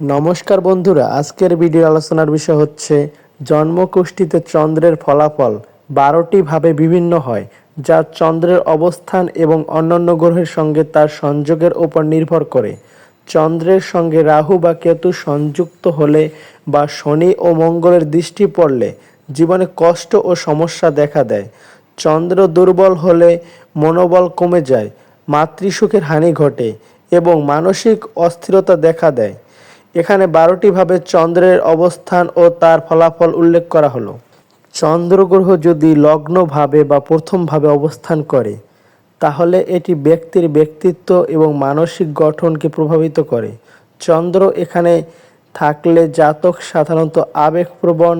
নমস্কার বন্ধুরা, আজকের ভিডিও আলোচনার বিষয় হচ্ছে জন্মকুষ্ঠিতে চন্দ্রের ফলাফল বারোটি ভাবে বিভিন্ন হয়, যা চন্দ্রের অবস্থান এবং অন্যান্য গ্রহের সঙ্গে তার সংযোগের ওপর নির্ভর করে। চন্দ্রের সঙ্গে রাহু বা কেতু সংযুক্ত হলে বা শনি ও মঙ্গলের দৃষ্টি পড়লে জীবনে কষ্ট ও সমস্যা দেখা দেয়। চন্দ্র দুর্বল হলে মনোবল কমে যায়, মাতৃসুখের হানি ঘটে এবং মানসিক অস্থিরতা দেখা দেয়। এখানে বারোটি ভাবে চন্দ্রের অবস্থান ও তার ফলাফল উল্লেখ করা হলো। চন্দ্রগ্রহ যদি লগ্নভাবে বা প্রথমভাবে অবস্থান করে, তাহলে এটি ব্যক্তির ব্যক্তিত্ব এবং মানসিক গঠনকে প্রভাবিত করে। চন্দ্র এখানে থাকলে জাতক সাধারণত আবেগপ্রবণ,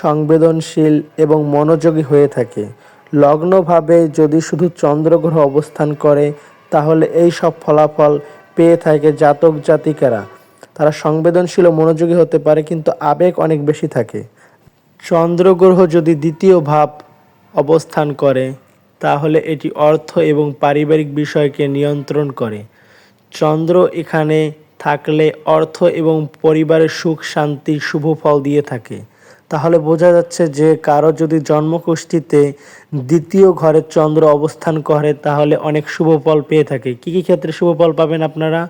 সংবেদনশীল এবং মনোযোগী হয়ে থাকে। লগ্নভাবে যদি শুধু চন্দ্রগ্রহ অবস্থান করে, তাহলে এই সব ফলাফল পেয়ে থাকে জাতক জাতিকারা তারা সংবেদনশীল ও মনোযোগী হতে পারে, কিন্তু আবেগ অনেক বেশি থাকে। চন্দ্রগ্রহ যদি দ্বিতীয় ভাব অবস্থান করে, তাহলে এটি অর্থ এবং পারিবারিক বিষয়কে নিয়ন্ত্রণ করে। চন্দ্র এখানে থাকলে অর্থ এবং পরিবারের সুখ, শান্তি, শুভ ফল দিয়ে থাকে। তাহলে বোঝা যাচ্ছে যে কারও যদি জন্মকুষ্ঠিতে দ্বিতীয় ঘরে চন্দ্র অবস্থান করে, তাহলে অনেক শুভ ফল পেয়ে থাকে। কী কী ক্ষেত্রে শুভ ফল পাবেন আপনারা?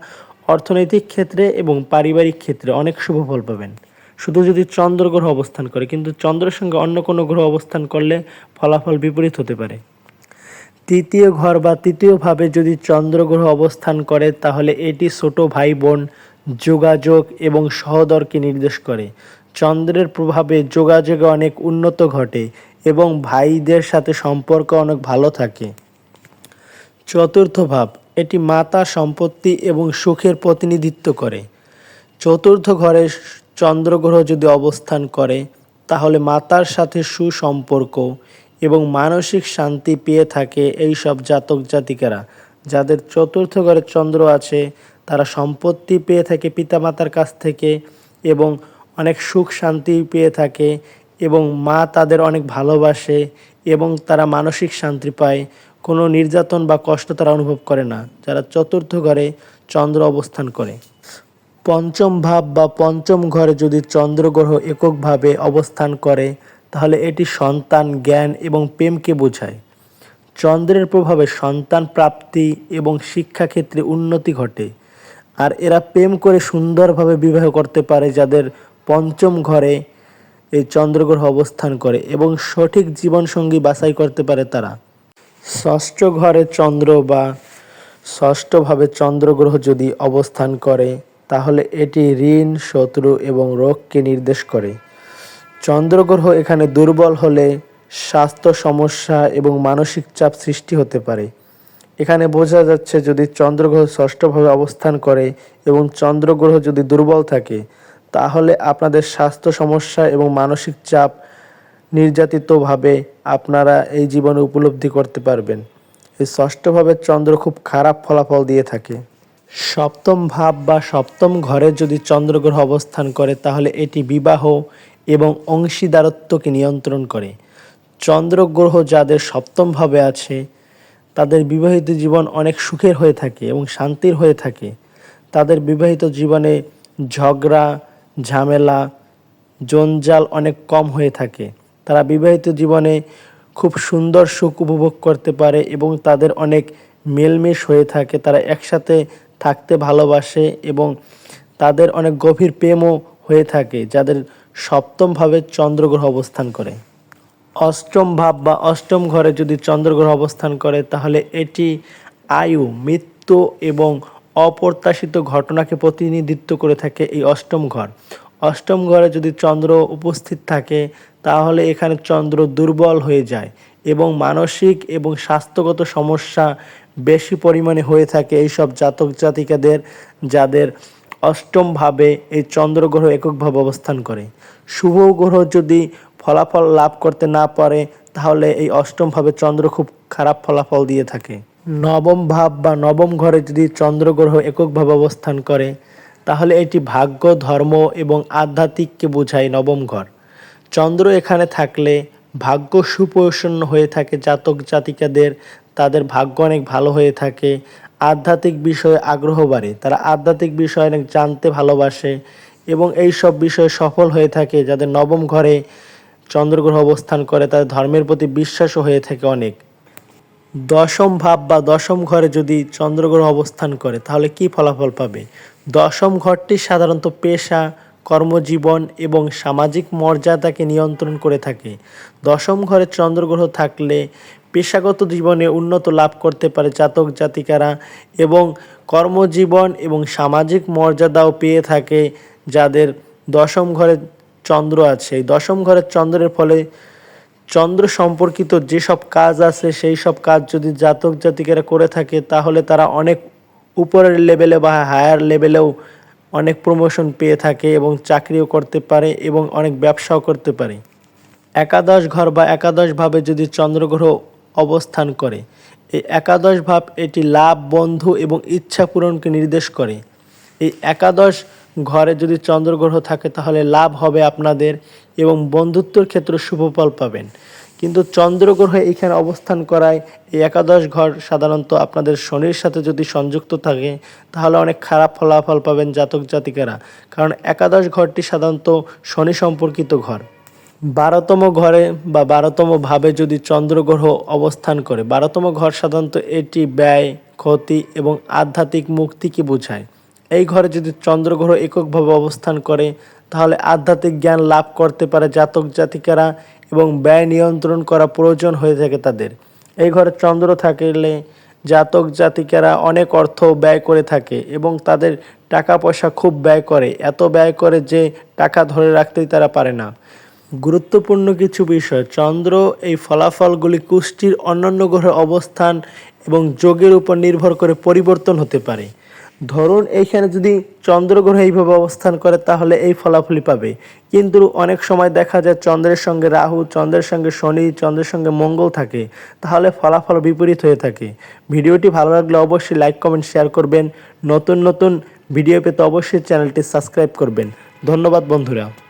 অর্থনৈতিক ক্ষেত্রে এবং পারিবারিক ক্ষেত্রে অনেক শুভ ফল পাবেন। শুধু যদি চন্দ্র গ্রহ অবস্থান করে, কিন্তু চন্দ্রের সঙ্গে অন্য কোনো গ্রহ অবস্থান করলে ফলাফল বিপরীত হতে পারে। তৃতীয় ঘর বা তৃতীয়ভাবে যদি চন্দ্রগ্রহ অবস্থান করে, তাহলে এটি ছোট ভাই বোন, যোগাযোগ এবং সহদরকে নির্দেশ করে। চন্দ্রের প্রভাবে যোগাযোগে অনেক উন্নত ঘটে এবং ভাইদের সাথে সম্পর্ক অনেক ভালো থাকে। চতুর্থ ভাব এটি মাতা সম্পত্তি এবং সুখের প্রতিনিধিত্ব করে। চতুর্থ ঘরে চন্দ্রগ্রহ যদি অবস্থান করে, তাহলে মাতার সাথে সুসম্পর্ক এবং মানসিক শান্তি পেয়ে থাকে এই সব জাতক জাতিকারা। যাদের চতুর্থ ঘরে চন্দ্র আছে, তারা সম্পত্তি পেয়ে থাকে পিতামাতার কাছ থেকে এবং অনেক সুখ শান্তি পেয়ে থাকে এবং মা তাদের অনেক ভালোবাসে এবং তারা মানসিক শান্তি পায়। কোনো নির্যাতন বা কষ্ট তারা অনুভব করে না। যারা চতুর্থ ঘরে চন্দ্র অবস্থান করে। পঞ্চম ভাব বা পঞ্চম ঘরে যদি চন্দ্রগ্রহ এককভাবে অবস্থান করে, তাহলে এটি সন্তান জ্ঞান এবং প্রেমকে বোঝায়। চন্দ্রের প্রভাবে সন্তান প্রাপ্তি এবং শিক্ষাক্ষেত্রে উন্নতি ঘটে। আর এরা প্রেম করে সুন্দরভাবে বিবাহ করতে পারে যাদের পঞ্চম ঘরে এই চন্দ্রগ্রহ অবস্থান করে এবং সঠিক জীবনসঙ্গী বাছাই করতে পারে তারা। ষষ্ঠ ঘরে চন্দ্র বা ষষ্ঠভাবে চন্দ্রগ্রহ যদি অবস্থান করে, তাহলে এটি ঋণ, শত্রু এবং রোগকে নির্দেশ করে। চন্দ্রগ্রহ এখানে দুর্বল হলে স্বাস্থ্য সমস্যা এবং মানসিক চাপ সৃষ্টি হতে পারে। এখানে বোঝা যাচ্ছে যদি চন্দ্রগ্রহ ষষ্ঠভাবে অবস্থান করে এবং চন্দ্রগ্রহ যদি দুর্বল থাকে, তাহলে আপনাদের স্বাস্থ্য সমস্যা এবং মানসিক চাপ নির্যাতিতভাবে আপনারা এই জীবনে উপলব্ধি করতে পারবেন। এই ষষ্ঠভাবে চন্দ্র খুব খারাপ ফলাফল দিয়ে থাকে। সপ্তম ভাব বা সপ্তম ঘরে যদি চন্দ্রগ্রহ অবস্থান করে, তাহলে এটি বিবাহ এবং অংশীদারত্বকে নিয়ন্ত্রণ করে। চন্দ্রগ্রহ যাদের সপ্তমভাবে আছে, তাদের বিবাহিত জীবন অনেক সুখের হয়ে থাকে এবং শান্তির হয়ে থাকে। তাদের বিবাহিত জীবনে ঝগড়া, ঝামেলা, জঞ্জাল অনেক কম হয়ে থাকে। তারা বিবাহিত জীবনে খুব সুন্দর সুখ উপভোগ করতে পারে এবং তাদের অনেক মেলমেশ হয়ে থাকে। তারা একসাথে থাকতে ভালোবাসে এবং তাদের অনেক গভীর প্রেমও হয়ে থাকে, যাদের সপ্তমভাবে চন্দ্রগ্রহ অবস্থান করে। অষ্টম ভাব বা অষ্টম ঘরে যদি চন্দ্রগ্রহ অবস্থান করে, তাহলে এটি আয়ু, মৃত্যু এবং অপ্রত্যাশিত ঘটনাকে প্রতিনিধিত্ব করে থাকে এই অষ্টম ঘর। অষ্টম ঘরে যদি চন্দ্র উপস্থিত থাকে, তাহলে এখানে চন্দ্র দুর্বল হয়ে যায় এবং মানসিক এবং স্বাস্থ্যগত সমস্যা বেশি পরিমাণে হয়ে থাকে এইসব জাতক জাতিকাদের, যাদের অষ্টমভাবে এই চন্দ্রগ্রহ এককভাবে অবস্থান করে। শুভ গ্রহ যদি ফলাফল লাভ করতে না পারে, তাহলে এই অষ্টমভাবে চন্দ্র খুব খারাপ ফলাফল দিয়ে থাকে। নবম ভাব বা নবম ঘরে যদি চন্দ্রগ্রহ এককভাবে অবস্থান করে তাহলে এটি ভাগ্য, ধর্ম এবং আধ্যাত্মিককে বোঝায় নবম ঘর। চন্দ্র এখানে থাকলে ভাগ্য সুপ্রসন্ন হয়ে থাকে জাতক জাতিকাদের, তাদের ভাগ্য অনেক ভালো হয়ে থাকে। আধ্যাত্মিক বিষয়ে আগ্রহ বাড়ে, তারা আধ্যাত্মিক বিষয়ে অনেক জানতে ভালোবাসে এবং এই সব বিষয়ে সফল হয়ে থাকে যাদের নবম ঘরে চন্দ্রগ্রহ অবস্থান করে, তাদের ধর্মের প্রতি বিশ্বাসও হয়ে থাকে অনেক। দশম ভাব বা দশম ঘরে যদি চন্দ্রগ্রহ অবস্থান করে, তাহলে কি ফলাফল পাবে? দশম ঘরটি সাধারণত পেশা, কর্মজীবন এবং সামাজিক মর্যাদাকে নিয়ন্ত্রণ করে থাকে। দশম ঘরে চন্দ্রগ্রহ থাকলে পেশাগত জীবনে উন্নত লাভ করতে পারে জাতক জাতিকারা এবং কর্মজীবন এবং সামাজিক মর্যাদাও পেয়ে থাকে যাদের দশম ঘরে চন্দ্র আছে। দশম ঘরের চন্দ্রের ফলে চন্দ্র সম্পর্কিত যেসব কাজ আছে সেই সব কাজ যদি জাতক জাতিকেরা করে থাকে, তাহলে তারা অনেক উপরের লেভেলে বা হায়ার লেভেলেও অনেক প্রমোশন পেয়ে থাকে এবং চাকরিও করতে পারে এবং অনেক ব্যবসাও করতে পারে। একাদশ ঘর বা একাদশ ভাবে যদি চন্দ্রগ্রহ অবস্থান করে, এই একাদশ ভাব এটি লাভ, বন্ধু এবং ইচ্ছা পূরণকে নির্দেশ করে। এই একাদশ ঘরে যদি চন্দ্রগ্রহ থাকে তাহলে লাভ হবে আপনাদের এবং বন্ধুত্বর ক্ষেত্রে শুভফল পাবেন। কিন্তু চন্দ্রগ্রহ এখানে অবস্থান করায় এই একাদশ ঘর সাধারণত আপনাদের শনির সাথে যদি সংযুক্ত থাকে, তাহলে অনেক খারাপ ফলাফল পাবেন জাতক জাতিকেরা। কারণ একাদশ ঘরটি সাধারণত শনি সম্পর্কিত ঘর। বারোতম ঘরে বা বারোতম ভাবে যদি চন্দ্রগ্রহ অবস্থান করে, বারোতম ঘর সাধারণত এটি ব্যয়, ক্ষতি এবং আধ্যাত্মিক মুক্তিকে বোঝায়? এই ঘরে যদি চন্দ্রগ্রহ এককভাবে অবস্থান করে তাহলে আধ্যাত্মিক জ্ঞান লাভ করতে পারে জাতক জাতিকারা এবং ব্যয় নিয়ন্ত্রণ করা প্রয়োজন হয়ে থাকে তাদের। এই ঘরে চন্দ্র থাকলে জাতক জাতিকারা অনেক অর্থ ব্যয় করে থাকে এবং তাদের টাকা পয়সা খুব ব্যয় করে। এত ব্যয় করে যে টাকা ধরে রাখতেই তারা পারে না। গুরুত্বপূর্ণ কিছু বিষয়, চন্দ্র এই ফলাফলগুলি কুষ্টির অন্যান্য গ্রহের অবস্থান এবং যোগের উপর নির্ভর করে পরিবর্তন হতে পারে। ধরুন এইখানে যদি চন্দ্রগ্রহ এইভাবে অবস্থান করে, তাহলে এই ফলাফলই পাবে। কিন্তু অনেক সময় দেখা যায় চন্দ্রের সঙ্গে রাহু, চন্দ্রের সঙ্গে শনি, চন্দ্রের সঙ্গে মঙ্গল থাকে, তাহলে ফলাফল বিপরীত হয়ে থাকে। ভিডিওটি ভালো লাগলে অবশ্যই লাইক, কমেন্ট, শেয়ার করবেন। নতুন নতুন ভিডিও পেতে অবশ্যই চ্যানেলটি সাবস্ক্রাইব করবেন। ধন্যবাদ বন্ধুরা।